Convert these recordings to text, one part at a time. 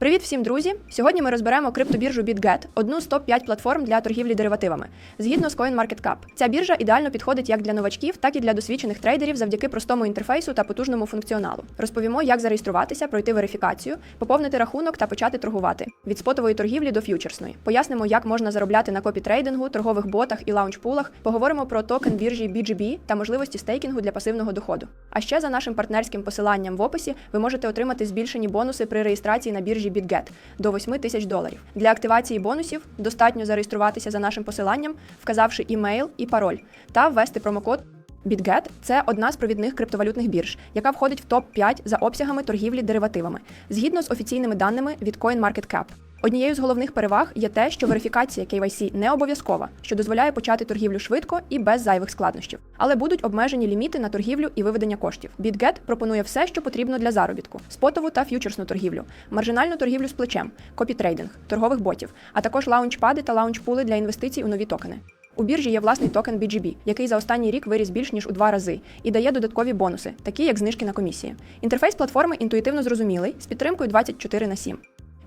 Привіт всім, друзі! Сьогодні ми розберемо криптобіржу BitGet, одну з топ-5 платформ для торгівлі деривативами. Згідно з CoinMarketCap. Ця біржа ідеально підходить як для новачків, так і для досвідчених трейдерів завдяки простому інтерфейсу та потужному функціоналу. Розповімо, як зареєструватися, пройти верифікацію, поповнити рахунок та почати торгувати від спотової торгівлі до ф'ючерсної. Пояснимо, як можна заробляти на копі-трейдингу, торгових ботах і лаунчпулах. Поговоримо про токен біржі BGB та можливості стейкінгу для пасивного доходу. А ще за нашим партнерським посиланням в описі ви можете отримати збільшені бонуси при реєстрації на біржі BitGet до 8 тисяч доларів. Для активації бонусів достатньо зареєструватися за нашим посиланням, вказавши імейл і пароль, та ввести промокод. BitGet – це одна з провідних криптовалютних бірж, яка входить в топ 5 за обсягами торгівлі деривативами, згідно з офіційними даними від CoinMarketCap. Однією з головних переваг є те, що верифікація KYC не обов'язкова, що дозволяє почати торгівлю швидко і без зайвих складнощів. Але будуть обмежені ліміти на торгівлю і виведення коштів. BitGet пропонує все, що потрібно для заробітку: спотову та ф'ючерсну торгівлю, маржинальну торгівлю з плечем, копітрейдинг, торгових ботів, а також лаунчпади та лаунчпули для інвестицій у нові токени. У біржі є власний токен BGB, який за останній рік виріс більш ніж у два рази і дає додаткові бонуси, такі як знижки на комісії. Інтерфейс платформи інтуїтивно зрозумілий з підтримкою 24 на 7.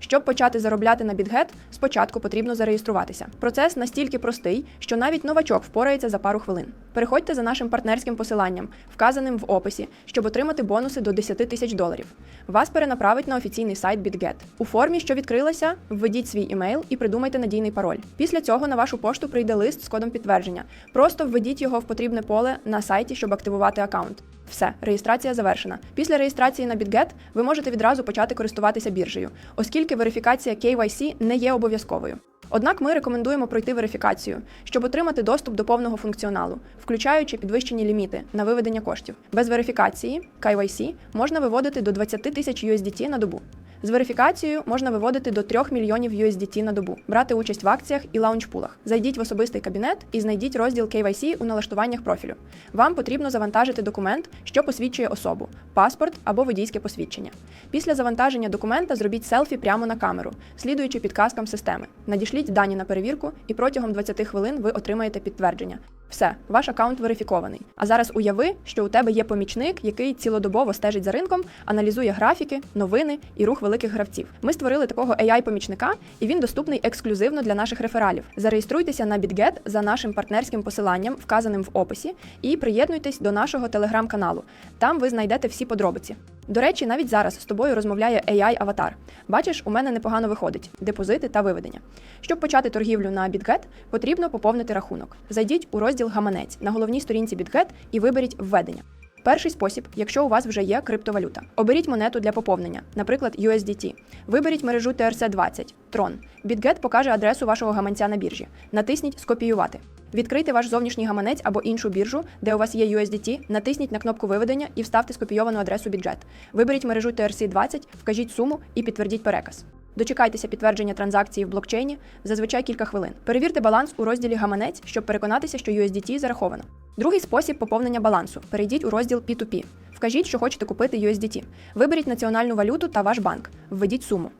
Щоб почати заробляти на BitGet, спочатку потрібно зареєструватися. Процес настільки простий, що навіть новачок впорається за пару хвилин. Переходьте за нашим партнерським посиланням, вказаним в описі, щоб отримати бонуси до 10 тисяч доларів. Вас перенаправить на офіційний сайт BitGet. У формі, що відкрилася, введіть свій імейл і придумайте надійний пароль. Після цього на вашу пошту прийде лист з кодом підтвердження. Просто введіть його в потрібне поле на сайті, щоб активувати аккаунт. Все, реєстрація завершена. Після реєстрації на BitGet ви можете відразу почати користуватися біржею, оскільки верифікація KYC не є обов'язковою. Однак ми рекомендуємо пройти верифікацію, щоб отримати доступ до повного функціоналу, включаючи підвищені ліміти на виведення коштів. Без верифікації KYC можна виводити до 20 тисяч USDT на добу. З верифікацією можна виводити до 3 мільйонів USDT на добу, брати участь в акціях і лаунчпулах. Зайдіть в особистий кабінет і знайдіть розділ KYC у налаштуваннях профілю. Вам потрібно завантажити документ, що посвідчує особу, паспорт або водійське посвідчення. Після завантаження документа зробіть селфі прямо на камеру, слідуючи підказкам системи. Надішліть дані на перевірку, і протягом 20 хвилин ви отримаєте підтвердження. Все, ваш аккаунт верифікований. А зараз уяви, що у тебе є помічник, який цілодобово стежить за ринком, аналізує графіки, новини і рух великих гравців. Ми створили такого AI-помічника, і він доступний ексклюзивно для наших рефералів. Зареєструйтеся на BitGet за нашим партнерським посиланням, вказаним в описі, і приєднуйтесь до нашого телеграм-каналу. Там ви знайдете всі подробиці. До речі, навіть зараз з тобою розмовляє AI-аватар. Бачиш, у мене непогано виходить депозити та виведення. Щоб почати торгівлю на BitGet, потрібно поповнити рахунок. Зайдіть у розділ Гаманець на головній сторінці BitGet і виберіть введення. Перший спосіб, якщо у вас вже є криптовалюта. Оберіть монету для поповнення, наприклад, USDT. Виберіть мережу TRC20, Tron. BitGet покаже адресу вашого гаманця на біржі. Натисніть Скопіювати. Відкрийте ваш зовнішній гаманець або іншу біржу, де у вас є USDT, натисніть на кнопку виведення і вставте скопійовану адресу BitGet. Виберіть мережу TRC20, вкажіть суму і підтвердіть переказ. Дочекайтеся підтвердження транзакції в блокчейні зазвичай кілька хвилин. Перевірте баланс у розділі Гаманець, щоб переконатися, що USDT зараховано. Другий спосіб поповнення балансу. Перейдіть у розділ P2P. Вкажіть, що хочете купити USDT. Виберіть національну валюту та ваш банк. Введіть суму.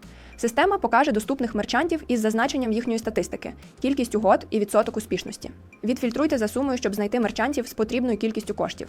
Система покаже доступних мерчантів із зазначенням їхньої статистики, кількість угод і відсоток успішності. Відфільтруйте за сумою, щоб знайти мерчантів з потрібною кількістю коштів.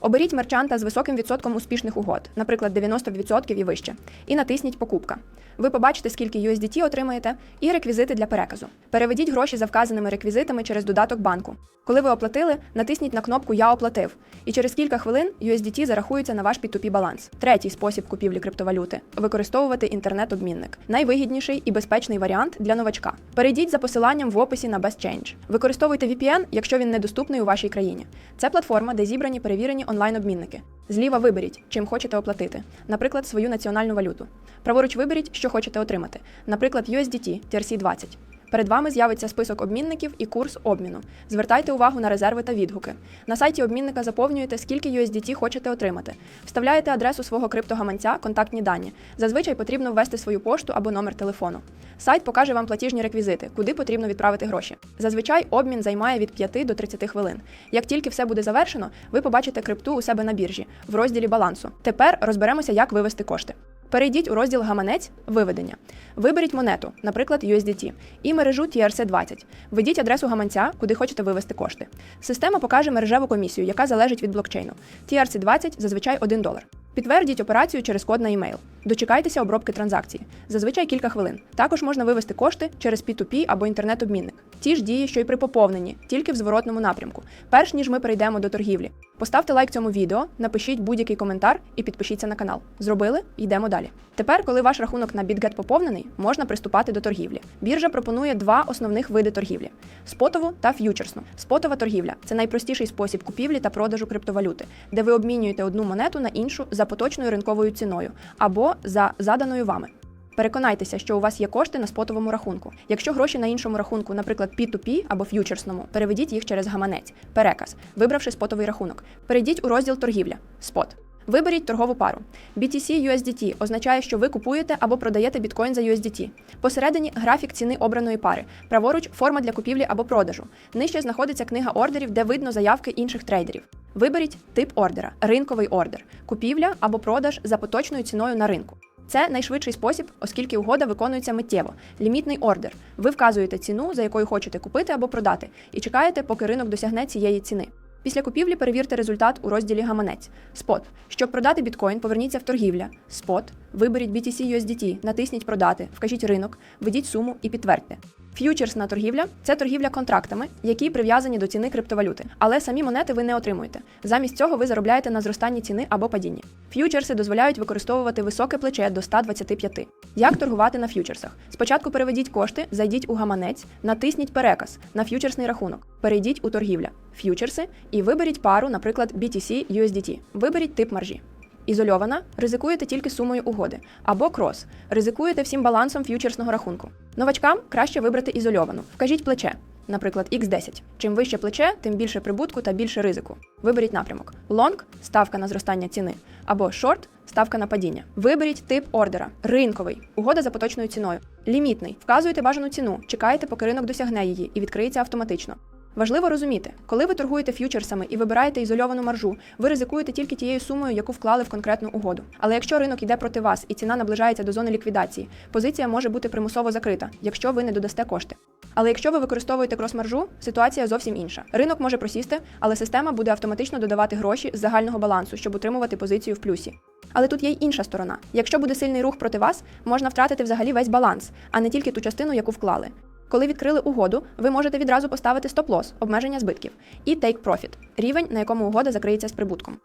Оберіть мерчанта з високим відсотком успішних угод, наприклад, 90% і вище, і натисніть Покупка. Ви побачите, скільки USDT отримаєте, і реквізити для переказу. Переведіть гроші за вказаними реквізитами через додаток банку. Коли ви оплатили, натисніть на кнопку Я оплатив, і через кілька хвилин USDT зарахується на ваш P2P баланс. Третій спосіб купівлі криптовалюти використовувати інтернет-обмінник. Найвигідніший і безпечний варіант для новачка. Перейдіть за посиланням в описі на BestChange. Використовуйте VPN, якщо він недоступний у вашій країні. Це платформа, де зібрані перевірені онлайн-обмінники. Зліва виберіть, чим хочете оплатити, наприклад, свою національну валюту. Праворуч виберіть, що хочете отримати, наприклад, USDT TRC20. Перед вами з'явиться список обмінників і курс обміну. Звертайте увагу на резерви та відгуки. На сайті обмінника заповнюєте, скільки USDT хочете отримати. Вставляєте адресу свого криптогаманця, контактні дані. Зазвичай потрібно ввести свою пошту або номер телефону. Сайт покаже вам платіжні реквізити, куди потрібно відправити гроші. Зазвичай обмін займає від 5 до 30 хвилин. Як тільки все буде завершено, ви побачите крипту у себе на біржі в розділі балансу. Тепер розберемося, як вивести кошти. Перейдіть у розділ Гаманець виведення. Виберіть монету, наприклад, USDT, і мережу TRC20. Введіть адресу гаманця, куди хочете вивести кошти. Система покаже мережеву комісію, яка залежить від блокчейну. TRC20 зазвичай 1 долар. Підтвердіть операцію через код на емейл. Дочекайтеся обробки транзакції. Зазвичай кілька хвилин. Також можна вивести кошти через P2P або інтернет-обмінник. Ті ж дії, що й при поповненні, тільки в зворотному напрямку. Перш ніж ми перейдемо до торгівлі. Поставте лайк цьому відео, напишіть будь-який коментар і підпишіться на канал. Зробили? Йдемо далі. Тепер, коли ваш рахунок на BitGet поповнений, можна приступати до торгівлі. Біржа пропонує два основних види торгівлі: спотову та ф'ючерсну. Спотова торгівля це найпростіший спосіб купівлі та продажу криптовалюти, де ви обмінюєте одну монету на іншу за поточною ринковою ціною або за заданою вами. Переконайтеся, що у вас є кошти на спотовому рахунку. Якщо гроші на іншому рахунку, наприклад, P2P або ф'ючерсному, переведіть їх через гаманець, переказ, вибравши спотовий рахунок. Перейдіть у розділ торгівля спот. Виберіть торгову пару. BTC USDT означає, що ви купуєте або продаєте біткоін за USDT. Посередині графік ціни обраної пари. Праворуч форма для купівлі або продажу. Нижче знаходиться книга ордерів, де видно заявки інших трейдерів. Виберіть тип ордера, ринковий ордер, купівля або продаж за поточною ціною на ринку. Це найшвидший спосіб, оскільки угода виконується миттєво. Лімітний ордер. Ви вказуєте ціну, за якою хочете купити або продати, і чекаєте, поки ринок досягне цієї ціни. Після купівлі перевірте результат у розділі Гаманець. Спот. Щоб продати біткоін, поверніться в торгівля. Спот. Виберіть BTC USDT, натисніть Продати, вкажіть ринок, введіть суму і підтвердьте. Ф'ючерсна торгівля це торгівля контрактами, які прив'язані до ціни криптовалюти, але самі монети ви не отримуєте. Замість цього ви заробляєте на зростанні ціни або падінні. Ф'ючерси дозволяють використовувати високе плече до 125. Як торгувати на ф'ючерсах? Спочатку переведіть кошти, зайдіть у гаманець, натисніть переказ на ф'ючерсний рахунок. Перейдіть у торгівля, ф'ючерси і виберіть пару, наприклад, BTC USDT. Виберіть тип маржі. Ізольована ризикуєте тільки сумою угоди, або крос ризикуєте всім балансом ф'ючерсного рахунку. Новачкам краще вибрати ізольовану. Вкажіть плече, наприклад, X10. Чим вище плече, тим більше прибутку та більше ризику. Виберіть напрямок. Лонг ставка на зростання ціни, або шорт ставка на падіння. Виберіть тип ордера, ринковий, угода за поточною ціною. Лімітний. Вказуєте бажану ціну, чекаєте, поки ринок досягне її і відкриється автоматично. Важливо розуміти, коли ви торгуєте ф'ючерсами і вибираєте ізольовану маржу, ви ризикуєте тільки тією сумою, яку вклали в конкретну угоду. Але якщо ринок йде проти вас і ціна наближається до зони ліквідації, позиція може бути примусово закрита, якщо ви не додасте кошти. Але якщо ви використовуєте крос-маржу, ситуація зовсім інша. Ринок може просісти, але система буде автоматично додавати гроші з загального балансу, щоб утримувати позицію в плюсі. Але тут є й інша сторона. Якщо буде сильний рух проти вас, можна втратити взагалі весь баланс, а не тільки ту частину, яку вклали. Коли відкрили угоду, ви можете відразу поставити стоп-лос, обмеження збитків, і take profit – рівень, на якому угода закриється з прибутком.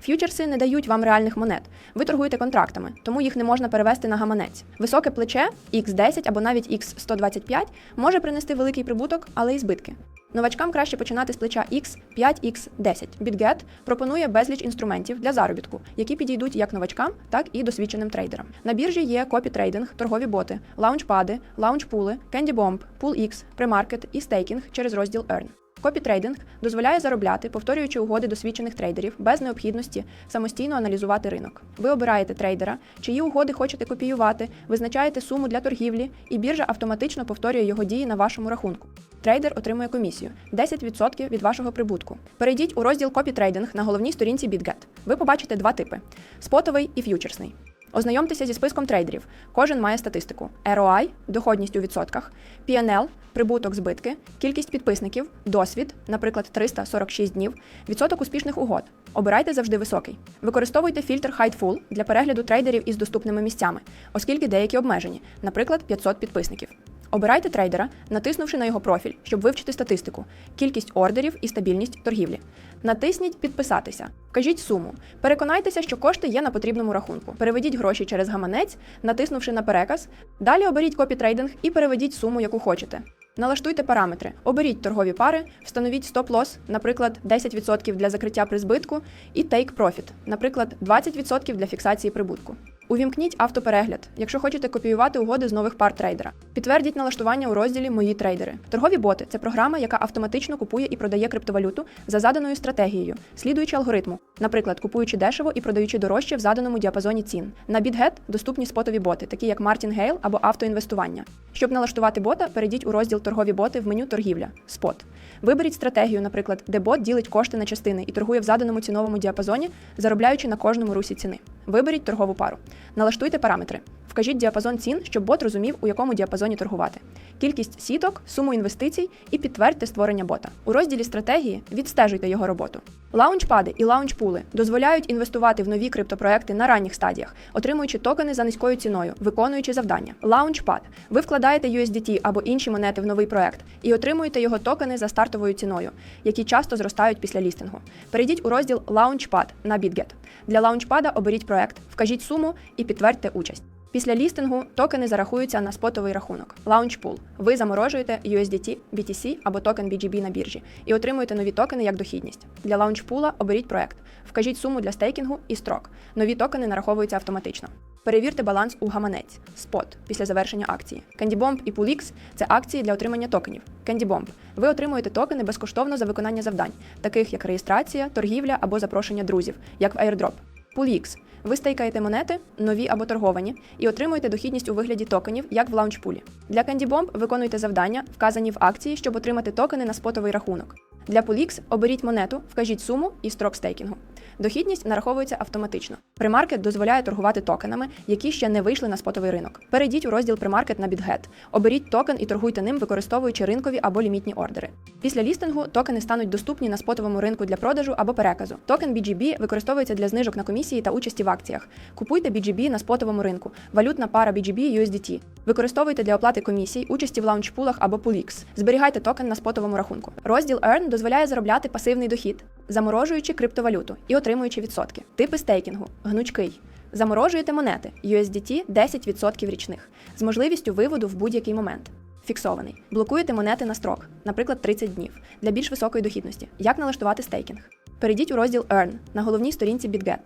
Ф'ючерси не дають вам реальних монет. Ви торгуєте контрактами, тому їх не можна перевести на гаманець. Високе плече X10 або навіть X125 може принести великий прибуток, але й збитки. Новачкам краще починати з плеча X, 5X10. BitGet пропонує безліч інструментів для заробітку, які підійдуть як новачкам, так і досвідченим трейдерам. На біржі є копі-трейдинг, торгові боти, лаунчпади, лаунчпули, CandyBomb, PoolX, премаркет і стейкінг через розділ Earn. Копітрейдинг дозволяє заробляти, повторюючи угоди досвідчених трейдерів без необхідності самостійно аналізувати ринок. Ви обираєте трейдера, чиї угоди хочете копіювати, визначаєте суму для торгівлі, і біржа автоматично повторює його дії на вашому рахунку. Трейдер отримує комісію 10% від вашого прибутку. Перейдіть у розділ копітрейдинг на головній сторінці BitGet. Ви побачите два типи: спотовий і ф'ючерсний. Ознайомтеся зі списком трейдерів. Кожен має статистику: ROI – доходність у відсотках, PNL – прибуток збитки, кількість підписників, досвід, наприклад, 346 днів, відсоток успішних угод. Обирайте завжди високий. Використовуйте фільтр Hide Full для перегляду трейдерів із доступними місцями, оскільки деякі обмежені, наприклад, 500 підписників. Обирайте трейдера, натиснувши на його профіль, щоб вивчити статистику, кількість ордерів і стабільність торгівлі. Натисніть Підписатися. Вкажіть суму. Переконайтеся, що кошти є на потрібному рахунку. Переведіть гроші через гаманець, натиснувши на переказ. Далі оберіть копітрейдинг і переведіть суму, яку хочете. Налаштуйте параметри. Оберіть торгові пари, встановіть стоп-лосс, наприклад, 10% для закриття при збитку, і take profit, наприклад, 20% для фіксації прибутку. Увімкніть автоперегляд, якщо хочете копіювати угоди з нових пар трейдера. Підтвердіть налаштування у розділі Мої трейдери. Торгові боти це програма, яка автоматично купує і продає криптовалюту за заданою стратегією, слідуючи алгоритму, наприклад, купуючи дешево і продаючи дорожче в заданому діапазоні цін. На BitGet доступні спотові боти, такі як Martingale або автоінвестування. Щоб налаштувати бота, перейдіть у розділ Торгові боти в меню Торгівля спот. Виберіть стратегію, наприклад, де бот ділить кошти на частини і торгує в заданому ціновому діапазоні, заробляючи на кожному русі ціни. Виберіть торгову пару. Налаштуйте параметри. Вкажіть діапазон цін, щоб бот розумів, у якому діапазоні торгувати. Кількість сіток, суму інвестицій і підтвердьте створення бота. У розділі стратегії відстежуйте його роботу. Лаунчпади і лаунчпули дозволяють інвестувати в нові криптопроекти на ранніх стадіях, отримуючи токени за низькою ціною, виконуючи завдання. Лаунчпад. Ви вкладаєте USDT або інші монети в новий проект і отримуєте його токени за стартовою ціною, які часто зростають після лістингу. Перейдіть у розділ Launchpad на BitGet. Для лаунчпада оберіть проект, вкажіть суму і підтвердьте участь. Після лістингу токени зарахуються на спотовий рахунок Launchpool. Ви заморожуєте USDT, BTC або токен BGB на біржі і отримуєте нові токени як дохідність. Для лаунчпула оберіть проект, вкажіть суму для стейкінгу і строк. Нові токени нараховуються автоматично. Перевірте баланс у гаманець спот після завершення акції. CandyBomb і PoolX – це акції для отримання токенів. CandyBomb. Ви отримуєте токени безкоштовно за виконання завдань, таких як реєстрація, торгівля або запрошення друзів, як в airdrop. PoolX. Ви стейкаєте монети, нові або торговані, і отримуєте дохідність у вигляді токенів, як в лаунчпулі. Для CandyBomb виконуйте завдання, вказані в акції, щоб отримати токени на спотовий рахунок. Для PoolX оберіть монету, вкажіть суму і строк стейкінгу. Дохідність нараховується автоматично. Примаркет дозволяє торгувати токенами, які ще не вийшли на спотовий ринок. Перейдіть у розділ Примаркет на BitGet. Оберіть токен і торгуйте ним, використовуючи ринкові або лімітні ордери. Після лістингу токени стануть доступні на спотовому ринку для продажу або переказу. Токен BGB використовується для знижок на комісії та участі в акціях. Купуйте BGB на спотовому ринку. Валютна пара BGB USDT. Використовуйте для оплати комісій, участі в лаунчпулах або PoolX. Зберігайте токен на спотовому рахунку. Розділ Earn дозволяє заробляти пасивний дохід, заморожуючи криптовалюту і отримуючи відсотки. Типи стейкінгу, гнучкий. Заморожуєте монети USDT 10% річних з можливістю виводу в будь-який момент. Фіксований. Блокуєте монети на строк, наприклад, 30 днів, для більш високої дохідності. Як налаштувати стейкінг? Перейдіть у розділ Earn на головній сторінці BitGet.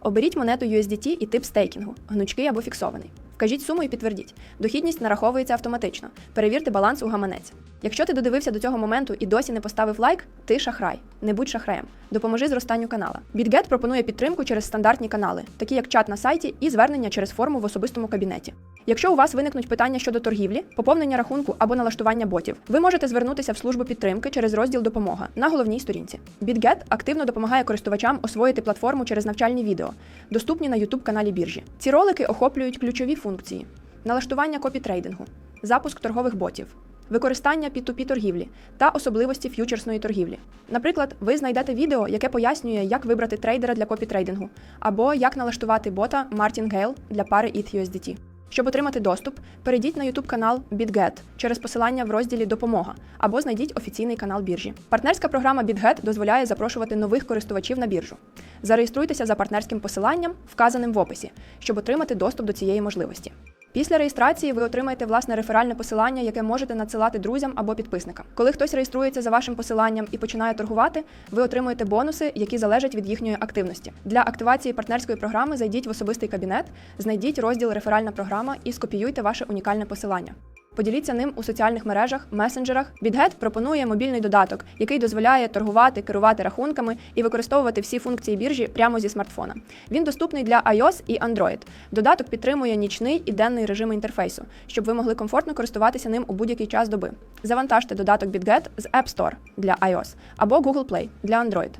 Оберіть монету USDT і тип стейкінгу, гнучкий або фіксований. Вкажіть суму і підтвердіть. Дохідність нараховується автоматично. Перевірте баланс у гаманець. Якщо ти додивився до цього моменту і досі не поставив лайк, ти шахрай. Не будь шахраєм. Допоможи зростанню канала. BitGet пропонує підтримку через стандартні канали, такі як чат на сайті і звернення через форму в особистому кабінеті. Якщо у вас виникнуть питання щодо торгівлі, поповнення рахунку або налаштування ботів, ви можете звернутися в службу підтримки через розділ Допомога на головній сторінці. BitGet активно допомагає користувачам освоїти платформу через навчальні відео, доступні на youtube каналі біржі. Ці ролики охоплюють ключові функції: налаштування копітрейдингу, запуск торгових ботів. Використання P2P торгівлі та особливості ф'ючерсної торгівлі. Наприклад, ви знайдете відео, яке пояснює, як вибрати трейдера для копітрейдингу, або як налаштувати бота Martingale для пари ETH-USDT. Щоб отримати доступ, перейдіть на YouTube канал BitGet через посилання в розділі Допомога або знайдіть офіційний канал біржі. Партнерська програма BitGet дозволяє запрошувати нових користувачів на біржу. Зареєструйтеся за партнерським посиланням, вказаним в описі, щоб отримати доступ до цієї можливості. Після реєстрації ви отримаєте власне реферальне посилання, яке можете надсилати друзям або підписникам. Коли хтось реєструється за вашим посиланням і починає торгувати, ви отримуєте бонуси, які залежать від їхньої активності. Для активації партнерської програми зайдіть в особистий кабінет, знайдіть розділ Реферальна програма і скопіюйте ваше унікальне посилання. Поділіться ним у соціальних мережах, месенджерах. BitGet пропонує мобільний додаток, який дозволяє торгувати, керувати рахунками і використовувати всі функції біржі прямо зі смартфона. Він доступний для iOS і Android. Додаток підтримує нічний і денний режими інтерфейсу, щоб ви могли комфортно користуватися ним у будь-який час доби. Завантажте додаток BitGet з App Store для iOS або Google Play для Android.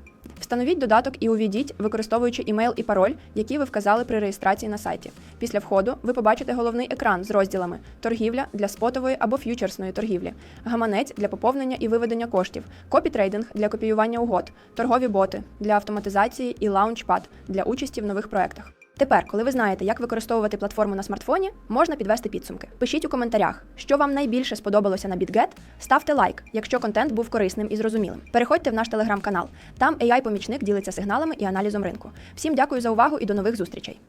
Встановіть додаток і увійдіть, використовуючи імейл і пароль, які ви вказали при реєстрації на сайті. Після входу ви побачите головний екран з розділами торгівля для спотової або ф'ючерсної торгівлі, гаманець для поповнення і виведення коштів, копітрейдинг для копіювання угод, торгові боти для автоматизації і лаунчпад для участі в нових проектах. Тепер, коли ви знаєте, як використовувати платформу на смартфоні, можна підвести підсумки. Пишіть у коментарях, що вам найбільше сподобалося на BitGet, ставте лайк, якщо контент був корисним і зрозумілим. Переходьте в наш телеграм-канал. Там AI-помічник ділиться сигналами і аналізом ринку. Всім дякую за увагу і до нових зустрічей.